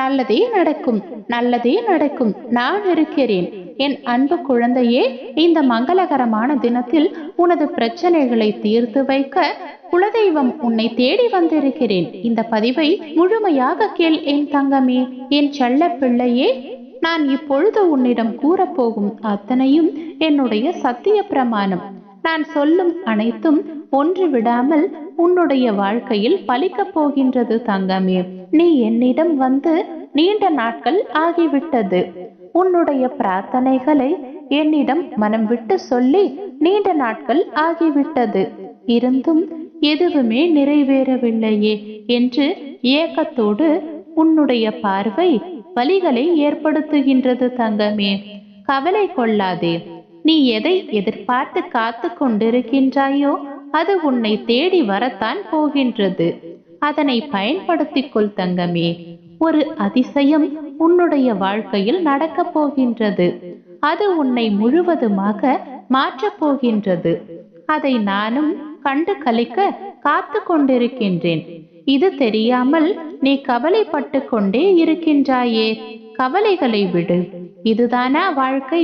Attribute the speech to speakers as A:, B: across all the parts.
A: நல்லதே நடக்கும் நல்லதே நடக்கும் நான் இருக்கிறேன் என் அன்பு குழந்தையே இந்த மங்களகரமான தினத்தில் உனது பிரச்சனைகளை தீர்த்து வைக்க குலதெய்வம் உன்னை தேடி வந்திருக்கிறேன் இந்த பதிவை முழுமையாக கேள் என் தங்கமே என் செல்ல பிள்ளையே நான் இப்பொழுது உன்னிடம் கூறப்போகும் அத்தனையும் என்னுடைய சத்திய பிரமாணம் நான் சொல்லும் அனைத்தும் ஒன்று விடாமல் உன்னுடைய வாழ்க்கையில் பலிக்கப் போகின்றது தங்கமே நீ என்னிடம் வந்து நீண்ட நாட்கள் ஆகிவிட்டது உன்னுடைய பிரார்த்தனைகளை என்னிடம் மனம் விட்டு சொல்லி நீண்ட நாட்கள் ஆகிவிட்டது இருந்தும் எதுவுமே நிறைவேறவில்லையே என்று ஏக்கத்தோடு உன்னுடைய பார்வை வழிகளை ஏற்படுத்துகின்றது தங்கமே கவலை கொள்ளாதே நீ எதை எதிர்பார்த்து காத்து கொண்டிருக்கின்றாயோ அது உன்னை தேடி வரத்தான் போகின்றது அதனை பயன்படுத்திக் கொள் தங்கமே ஒரு அதிசயம் உன்னுடைய வாழ்க்கையில் நடக்கப் போகின்றது அது உன்னை முழுவதுமாக மாற்றப் போகின்றது அதை நானும் கண்டு கலிக்க காத்து கொண்டிருக்கின்றேன் இது தெரியாமல் நீ கவலைப்பட்டு கொண்டே இருக்கின்றாயே கவலைகளை விடு இதுதானா வாழ்க்கை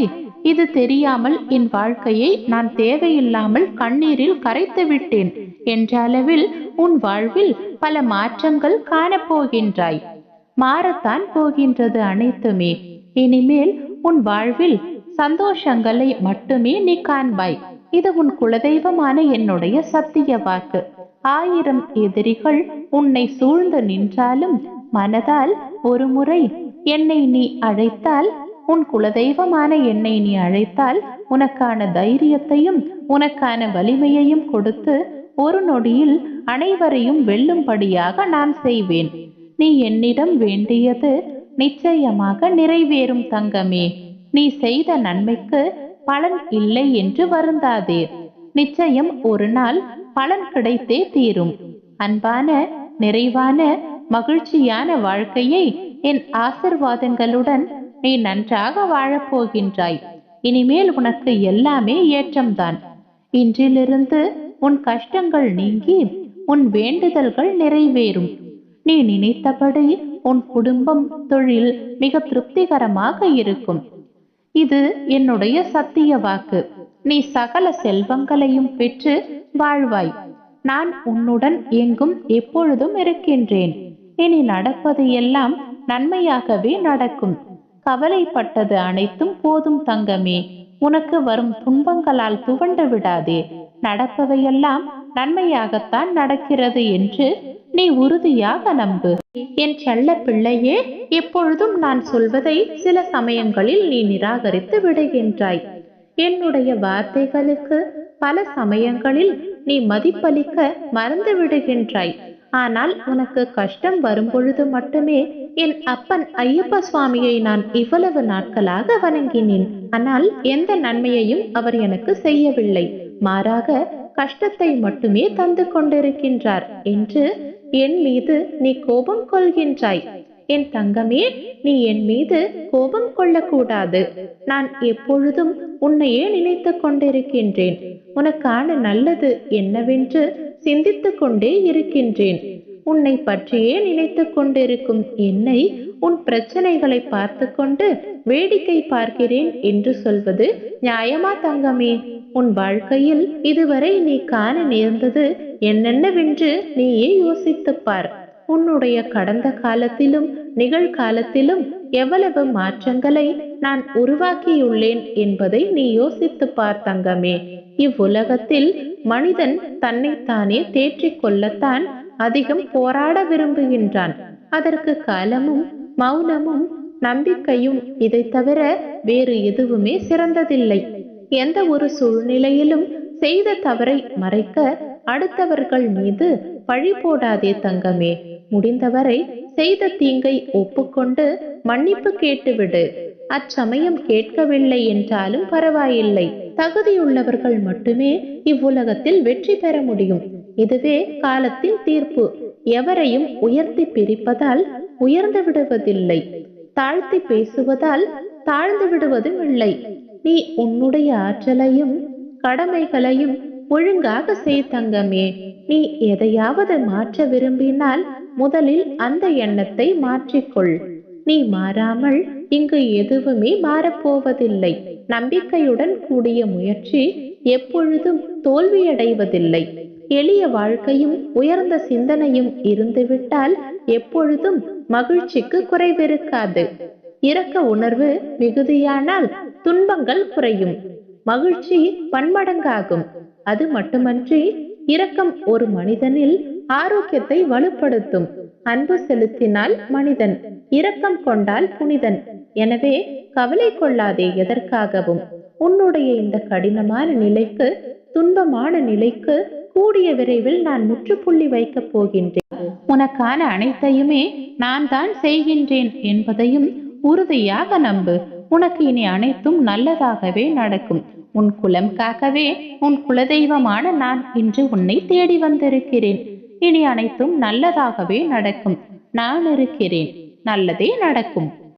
A: இது தெரியாமல் என் வாழ்க்கையை நான் தேவையில்லாமல் கண்ணீரில் கரைத்து விட்டேன் என்றளவில் உன் வாழ்வில் பல மாற்றங்கள் காணப்போகின்றாய் மாறத்தான் போகின்றது அனைத்துமே இனிமேல் உன் வாழ்வில் சந்தோஷங்களை மட்டுமே நீ காண்பாய் இது உன் குலதெய்வமான என்னுடைய சத்திய வாக்கு ஆயிரம் எதிரிகள் உன்னை சூழ்ந்து நின்றாலும் மனதால் ஒரு முறை என்னை நீ அழைத்தால் உன் குலதெய்வமான என்னை நீ அழைத்தால் உனக்கான தைரியத்தையும் உனக்கான வலிமையையும் கொடுத்து ஒரு நொடியில் அனைவரையும் வெல்லும்படியாக நான் செய்வேன் நீ என்னிடம் வேண்டியது நிச்சயமாக நிறைவேறும் தங்கமே நீ செய்த நன்மைக்கு பலன் இல்லை என்று வருந்தாதே நிச்சயம் ஒரு நாள் பலன் கிடைத்தே தீரும் அன்பான நிறைவான மகிழ்ச்சியான வாழ்க்கையை என் ஆசிர்வாதங்களுடன் நீ நன்றாக வாழப்போகின்றாய் இனிமேல் உனக்கு எல்லாமே ஏற்றம்தான் இன்றிலிருந்து உன் கஷ்டங்கள் நீங்கி உன் வேண்டுதல்கள் நிறைவேறும் நீ நினைத்தபடி உன் குடும்பம் தொழில் மிக திருப்திகரமாக இருக்கும் இது என்னுடைய சத்திய வாக்கு நீ சகல செல்வங்களையும் பெற்று வாழ்வாய் நான் உன்னுடன் எங்கும் எப்பொழுதும் இருக்கின்றேன் இனி நடப்பது எல்லாம் நன்மையாகவே நடக்கும் கவலைப்பட்டது அனைத்தும் போதும் தங்கமே உனக்கு வரும் துன்பங்களால் துவண்டு விடாதே நடப்பவையெல்லாம் நன்மையாகத்தான் நடக்கிறது என்று நீ உறுதியாக நம்பு என் செல்ல பிள்ளையே எப்பொழுதும் நான் சொல்வதை சில சமயங்களில் நீ நிராகரித்து விடுகின்றாய் என்னுடைய வார்த்தைகளுக்கு பல சமயங்களில் நீ மதிப்பளிக்க மறந்து விடுகின்றாய் ஆனால் உனக்கு கஷ்டம் வரும்பொழுது மட்டுமே என் அப்பன் ஐயப்ப சுவாமியை நான் இவ்வளவு நாட்களாக வணங்கினேன் ஆனால் எந்த நன்மையையும் அவர் எனக்கு செய்யவில்லை மாறாக கஷ்டத்தை மட்டுமே தந்து கொண்டிருக்கின்றார் என்று என் மீது நீ கோபம் கொள்கின்றாய் என் தங்கமே நீ என் மீது கோபம் கொள்ளக்கூடாது நான் எப்பொழுதும் உன்னையே நினைத்து கொண்டிருக்கின்றேன் உனக்கான நல்லது என்னவென்று சிந்தித்துக்கொண்டே கொண்டே இருக்கின்றேன் உன்னை பற்றியே நினைத்து கொண்டிருக்கும் என்னை உன் பிரச்சனைகளை பார்த்து கொண்டு வேடிக்கை பார்க்கிறேன் என்று சொல்வது நியாயமா தங்கமே உன் வாழ்க்கையில் இதுவரை நீ காண நேர்ந்தது என்னென்னவென்று நீயே யோசித்துப் பார் உன்னுடைய கடந்த காலத்திலும் நிகழ்காலத்திலும் எவ்வளவு மாற்றங்களை நான் உருவாக்கியுள்ளேன் என்பதை நீ யோசித்து தங்கமே இவ்வுலகத்தில் மனிதன் தன்னைத்தானே கொள்ளத்தான் அதிகம் போராட விரும்புகின்றான் அதற்கு காலமும் மௌனமும் நம்பிக்கையும் இதை தவிர வேறு எதுவுமே சிறந்ததில்லை எந்த ஒரு சூழ்நிலையிலும் செய்த தவறை மறைக்க அடுத்தவர்கள் மீது பழி போடாதே தங்கமே முடிந்தவரை செய்த தீங்கை ஒப்புக்கொண்டு மன்னிப்பு கேட்டுவிடு அச்சமயம் கேட்கவில்லை என்றாலும் பரவாயில்லை தகுதியுள்ளவர்கள் மட்டுமே இவ்வுலகத்தில் வெற்றி பெற முடியும் இதுவே காலத்தின் தீர்ப்பு எவரையும் உயர்த்தி பிரிப்பதால் உயர்ந்து விடுவதில்லை தாழ்த்தி பேசுவதால் தாழ்ந்து விடுவதும் இல்லை நீ உன்னுடைய ஆற்றலையும் கடமைகளையும் ஒழுங்காக செய் தங்கமே நீ எதையாவது மாற்ற விரும்பினால் முதலில் அந்த எண்ணத்தை மாற்றிக்கொள் நீ மாறாமல் இங்கு எதுவுமே மாறப்போவதில்லை நம்பிக்கையுடன் கூடிய முயற்சி எப்பொழுதும் தோல்வியடைவதில்லை எளிய வாழ்க்கையும் உயர்ந்த சிந்தனையும் இருந்துவிட்டால் எப்பொழுதும் மகிழ்ச்சிக்கு குறைவிருக்காது இரக்க உணர்வு மிகுதியானால் துன்பங்கள் குறையும் மகிழ்ச்சி பன்மடங்காகும் அது மட்டுமன்றி இரக்கம் ஒரு மனிதனில் ஆரோக்கியத்தை வலுப்படுத்தும் அன்பு செலுத்தினால் மனிதன் இரக்கம் கொண்டால் புனிதன் எனவே கவலை கொள்ளாதே எதற்காகவும் உன்னுடைய இந்த கடினமான நிலைக்கு துன்பமான நிலைக்கு கூடிய விரைவில் நான் முற்றுப்புள்ளி வைக்கப் போகின்றேன் உனக்கான அனைத்தையுமே நான் தான் செய்கின்றேன் என்பதையும் உறுதியாக நம்பு உனக்கு இனி அனைத்தும் நல்லதாகவே நடக்கும் உன் குலம் காக்கவே உன் குலதெய்வமான நான் இன்று உன்னை தேடி வந்திருக்கிறேன் இனி அனைத்தும் நல்லதாகவே நடக்கும் நான் இருக்கிறேன் நல்லதே நடக்கும்